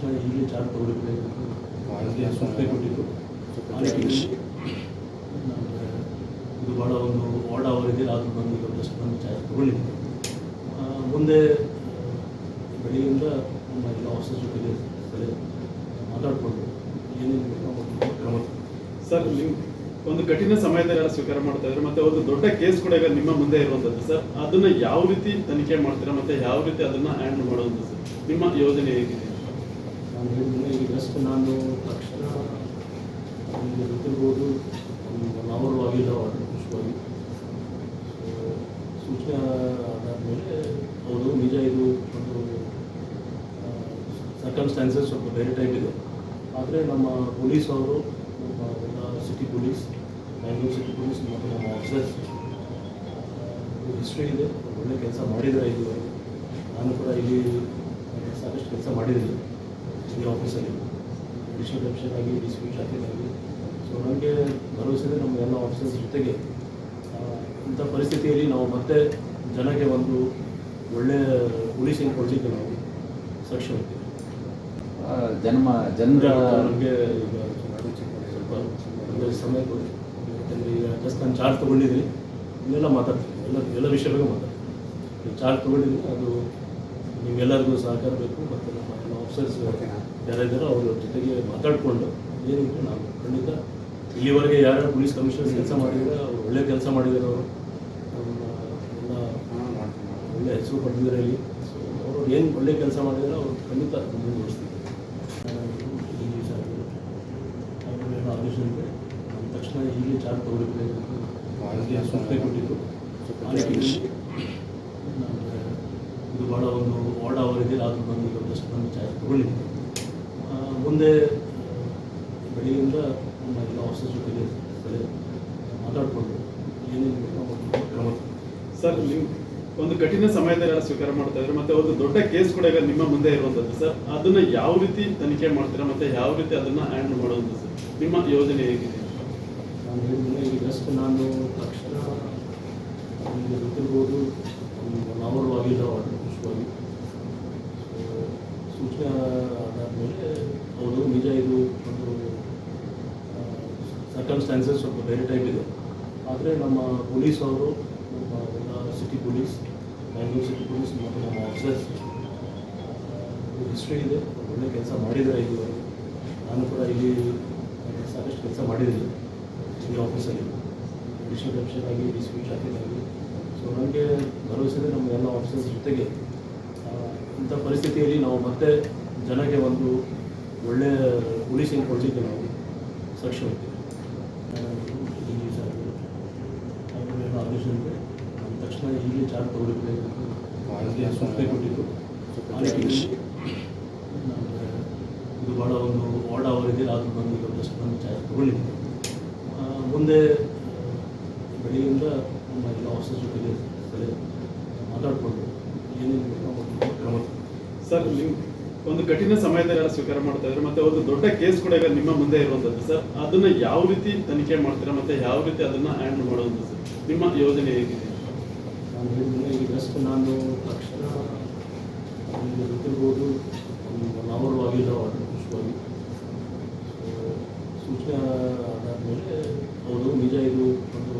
ತಕ್ಷಣ ಈಗಲೇ ಚಾರ್ಜ್ ತಗೊಳ್ಬೇಕು ಹಾಗೆ ಸೂಚನೆ ಕೊಟ್ಟಿದ್ದು. ಇದು ಭಾಳ ಒಂದು ವಾರ್ಡ್ ಅವರ್ ಆದರೂ ಅದು ಬಂದು ಜಸ್ಟ್ ಬಂದು ಚಾರ್ಜ್ ತಗೊಂಡಿದ್ದೀನಿ ಮುಂದೆ ಬೆಳಿಗ್ಗೆಯಿಂದ ನಮ್ಮ ಎಲ್ಲ ಆಫೀಸರ್ ಜೊತೆಗೆ ಸರಿ ಮಾತಾಡಿಕೊಂಡು ಏನೇನು ಕ್ರಮ ಸರ್ ನೀವು ಒಂದು ಕಠಿಣ ಸಮಯದಲ್ಲಿ ಸ್ವೀಕಾರ ಮಾಡ್ತಾ ಇದ್ರೆ ಮತ್ತೆ ಒಂದು ದೊಡ್ಡ ಕೇಸ್ ಕೂಡ ಈಗ ನಿಮ್ಮ ಮುಂದೆ ಇರುವಂತದ್ದು ಸರ್. ಅದನ್ನ ಯಾವ ರೀತಿ ತನಿಖೆ ಮಾಡ್ತೀರಾ ಮತ್ತೆ ಯಾವ ರೀತಿ ಅದನ್ನ ಹ್ಯಾಂಡಲ್ ಮಾಡುವಂಥದ್ದು ಸರ್? ನಿಮ್ಮ ಯೋಜನೆ ಹೇಗಿದೆ? ಹೇಳಿದ್ರೆ ಈಗ ಜಸ್ಟ್ ನಾನು ತಕ್ಷಣ ನಿಮಗೆ ಗೊತ್ತಿರ್ಬೋದು ಒಂದು ಒನ್ ಅವರ್ ಆಗಿಲ್ಲ ಅವರು ಖುಷಿಯಾಗಿ ಸೂಚನೆ ಆದಾದಮೇಲೆ ಹೌದು ನಿಜ ಇದು ಒಂದು ಸರ್ಕಮ್ಸ್ಟಾನ್ಸಸ್ ಸ್ವಲ್ಪ ಬೇರೆ ಟೈಪ್ ಇದೆ. ಆದರೆ ನಮ್ಮ ಪೊಲೀಸ್ ಅವರು, ನಮ್ಮ ಎಲ್ಲ city police Bangalore city police ಮತ್ತು ನಮ್ಮ ಆಫೀಸರ್ಸ್ ಹಿಸ್ಟ್ರಿ ಇದೆ ಒಳ್ಳೆ ಕೆಲಸ ಮಾಡಿದ್ದಾರೆ ಇದು ನಾನು ಕೂಡ ಇಲ್ಲಿ, ಸಾಕಷ್ಟು ಕೆಲಸ ಮಾಡಿದ್ದೀನಿ. ಈ ಆಫೀಸಲ್ಲಿ ಅಡಿಷನಲ್ ಕಮಿಷನ್ ಆಗಿ ಶಾಖೆಯಾಗಿ ಸೊ ನನಗೆ ಭರವಸೆ ಇದೆ ನಮ್ಮ ಎಲ್ಲ ಆಫೀಸರ್ಸ್ ಜೊತೆಗೆ ಇಂಥ ಪರಿಸ್ಥಿತಿಯಲ್ಲಿ ನಾವು ಮತ್ತೆ ಜನಕ್ಕೆ ಒಂದು ಒಳ್ಳೆಯ ಪೊಲೀಸಿಂಗ್ ಕೊಡಲಿಕ್ಕೆ ನಾವು ಸಕ್ಷಮ ಇದ್ದೀವಿ. ಜನ್ಮ ಜನರ ನಮಗೆ ಈಗ ಸ್ವಲ್ಪ ಅಂದರೆ ಸಮಯ ಕೊಡಿ. ಯಾಕಂದರೆ ಈಗ ಜಸ್ಟ್ ನಾನು ಚಾರ್ಜ್ ತೊಗೊಂಡಿದ್ದೀನಿ ಇನ್ನೆಲ್ಲ ಮಾತಾಡ್ತೀನಿ. ಎಲ್ಲ ಎಲ್ಲ ವಿಷಯ ಬಗ್ಗೆ ಮಾತಾಡ್ತೀನಿ ಚಾರ್ಜ್ ತೊಗೊಂಡಿದ್ದೀನಿ ಅದು ನಿಮ್ಗೆಲ್ಲರಿಗೂ ಸಹಕಾರ ಬೇಕು ಮತ್ತು ನಮ್ಮ ಎಲ್ಲ ಆಫೀಸರ್ಸ್ ಯಾರಿದ್ದಾರೋ ಅವ್ರ ಜೊತೆಗೆ ಮಾತಾಡಿಕೊಂಡು ಏನಿದ್ರು ನಾವು ಖಂಡಿತ ಇಲ್ಲಿವರೆಗೆ ಯಾರು ಪೊಲೀಸ್ ಕಮಿಷನರ್ ಕೆಲಸ ಮಾಡಿದ್ರೆ, ಅವ್ರು ಒಳ್ಳೆ ಕೆಲಸ ಮಾಡಿದ್ದಾರೆ ಅವರು. ಎಲ್ಲ ಒಳ್ಳೆ ಹೆಸರು ಪಡೆದಿದ್ದಾರೆ ಇಲ್ಲಿ. ಸೊ ಅವರು ಏನು ಒಳ್ಳೆ ಕೆಲಸ ಮಾಡಿದ್ದಾರೆ ಅವರು ಖಂಡಿತ ಮುಂದುವರಿಸ್ತಿದ್ದಾರೆ ಆಮೇಲೆ ಆದೇಶ ಇದೆ. ತಕ್ಷಣ ಹೀಗೆ ಚಾರ್ಜ್ ತಗೊಳ್ಬೇಕು ಸೂಚನೆ ಕೊಟ್ಟಿದ್ದು ಆ ನಿಟ್ಟಿನಲ್ಲಿ ನಮ್ಗೆ ಇದು ಭಾಳ ಒಂದು ವಾರ್ಡ್ ಆದರೂ ಬಂದಿಲ್ಲ ಅದು ಬಂದು ಚಾರ್ಜ್ ತಗೊಂಡಿದ್ದೀನಿ ಮುಂದೆ ಬೆಳಿಯಿಂದ ಬೆಳಿಗ್ಗೆಯಿಂದ ನಮ್ಮ ಎಲ್ಲ ಆಫೀಸರ್ ಜೊತೆಗೆ ಸರಿ ಮಾತಾಡಿಕೊಂಡು ಏನೇನು ಕ್ರಮ ಸರ್ ನೀವು ಒಂದು ಕಠಿಣ ಸಮಯದಲ್ಲಿ ಸ್ವೀಕಾರ ಮಾಡ್ತಾ ಇದ್ರೆ ಮತ್ತೆ ಒಂದು ದೊಡ್ಡ ಕೇಸ್ ಕೂಡ ಈಗ ನಿಮ್ಮ ಮುಂದೆ ಇರುವಂಥದ್ದು ಸರ್ ಅದನ್ನ ಯಾವ ರೀತಿ ತನಿಖೆ ಮಾಡ್ತೀರಾ ಮತ್ತೆ ಯಾವ ರೀತಿ ಅದನ್ನ ಹ್ಯಾಂಡಲ್ ಮಾಡುವಂಥದ್ದು ಸರ್ ನಿಮ್ಮ ಯೋಜನೆ ಹೇಗಿದೆ? ನಾನು ಜಸ್ಟ್ ತಕ್ಷಣ ಗೊತ್ತಿರ್ಬೋದು ಅವರು ಆಗಿಲ್ಲ ಸೂಚನೆ ಆದಾದಮೇಲೆ ಹೌದು ನಿಜ ಇದು ಒಂದು ಸರ್ಕಮ್ಸ್ಟಾನ್ಸಸ್ ಸ್ವಲ್ಪ ಬೇರೆ ಟೈಪ್ ಇದೆ. ಆದರೆ ನಮ್ಮ ಪೊಲೀಸ್ ಅವರು, ನಮ್ಮ ಎಲ್ಲ city police Bangalore city police ಮತ್ತು ನಮ್ಮ ಆಫೀಸರ್ಸ್ ಹಿಸ್ಟ್ರಿ ಇದೆ. ಒಳ್ಳೆ ಕೆಲಸ ಮಾಡಿದ್ದಾರೆ ಇದುವರೆಗೆ. ನಾನು ಕೂಡ ಇಲ್ಲಿ ಸಾಕಷ್ಟು ಕೆಲಸ ಮಾಡಿದ್ದೀನಿ ಈ ಆಫೀಸಲ್ಲಿ ಅಡಿಷನಲ್ ಕಮಿಷನ್ ಆಗಿ ಡಿಸ್ಟ್ರಿಕ್ಟ್ ಶಾಖೆಯಾಗಿ ಸೊ ನನಗೆ ಭರವಸೆ ಇದೆ ನಮ್ಮ ಎಲ್ಲ ಆಫೀಸರ್ಸ್ ಜೊತೆಗೆ ಇಂಥ ಪರಿಸ್ಥಿತಿಯಲ್ಲಿ ನಾವು ಮತ್ತೆ ಜನಕ್ಕೆ ಒಂದು ಒಳ್ಳೆಯ ಪೊಲೀಸಿಂಗ್ ಕೊಡಿಸಿದ್ದು ನಾವು ಸಕ್ಷಮ ಇದ್ದೀವಿ ಈ ದಿವಸ ಆಮೇಲೆ ಆದೇಶ ಇದೆ ತಕ್ಷಣ ಹೀಗೆ ಚಾರ್ಜ್ ತಗೊಳ್ಬೇಕು ಹಾಗೆ ಸೂಚನೆ ಕೊಟ್ಟಿದ್ದು. ಇದು ಭಾಳ ಒಂದು ವಾರ್ಡ್ ಅವರ್ ಇದೆ ಅದು ಬಂದು ಇವತ್ತಷ್ಟು ಬಂದು ಚಾರ್ಜ್ ತಗೊಂಡಿದ್ದೆ ಮುಂದೆ ಬೆಳಿಗ್ಗೆಯಿಂದ ನಮ್ಮ ಎಲ್ಲ ಆಫೀಸರ್ ಜೊತೆಗೆ ಮಾತಾಡಿಕೊಂಡು ಸರ್, ನೀವು ಒಂದು ಕಠಿಣ ಸಮಯದಲ್ಲಿ ಸ್ವೀಕಾರ ಮಾಡ್ತಾ ಇದ್ರೆ ಮತ್ತೆ ಒಂದು ದೊಡ್ಡ ಕೇಸ್ ಕೂಡ ಈಗ ನಿಮ್ಮ ಮುಂದೆ ಇರುವಂತದ್ದು ಸರ್. ಅದನ್ನ ಯಾವ ರೀತಿ ತನಿಖೆ ಮಾಡ್ತೀರಾ ಮತ್ತೆ ಯಾವ ರೀತಿ ಅದನ್ನ ಹ್ಯಾಂಡಲ್ ಮಾಡೋದು ಸರ್? ನಿಮ್ಮ ಯೋಜನೆ ಹೇಗಿದೆ? ನಾನು ತಕ್ಷಣ ಗೊತ್ತಿರ್ಬೋದು ಅವರ್ ಆಗಿಲ್ಲ ಖುಷಿಯಾಗಿ. ಸೂಚನೆ ಹೌದು, ನಿಜ ಇದು ಒಂದು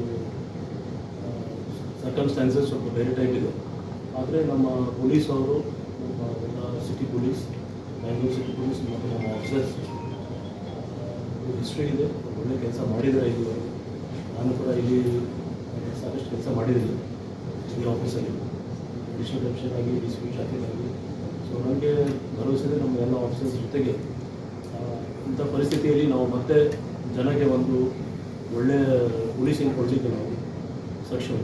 ಸರ್ಕಮ್ಸ್ಟಾನ್ಸಸ್ ಸ್ವಲ್ಪ ಬೇರೆ ಟೈಪ್ ಇದೆ. ಆದರೆ ನಮ್ಮ ಪೊಲೀಸ್ ಅವರು, ನಮ್ಮ city police Bangalore city police ಮತ್ತು ನಮ್ಮ ಆಫೀಸರ್ಸ್ ಹಿಸ್ಟ್ರಿ ಇದೆ ಒಳ್ಳೆ ಕೆಲಸ ಮಾಡಿದ್ದಾರೆ ಇಲ್ಲಿವರೆಗೂ ನಾನು ಕೂಡ ಇಲ್ಲಿ ಸಾಕಷ್ಟು ಕೆಲಸ ಮಾಡಿದ್ದೀನಿ ಈ ಆಫೀಸಲ್ಲಿ ಅಡಿಷನಲ್ ಆಫೀಸರ್ ಆಗಿ ಡಿಸ್ಟ್ರಿಕ್ಟ್ ಆಗಿ. ಸೊ ನನಗೆ ಭರವಸೆ ಇದೆ ನಮ್ಮ ಎಲ್ಲ ಆಫೀಸರ್ಸ್ ಜೊತೆಗೆ. ಇಂಥ ಪರಿಸ್ಥಿತಿಯಲ್ಲಿ ನಾವು ಮತ್ತೆ ಜನಕ್ಕೆ ಒಂದು ಒಳ್ಳೆಯ ಪೊಲೀಸಿಂಗ್ ಕೊಡಲಿಕ್ಕೆ ನಾವು ಸಕ್ಷಮ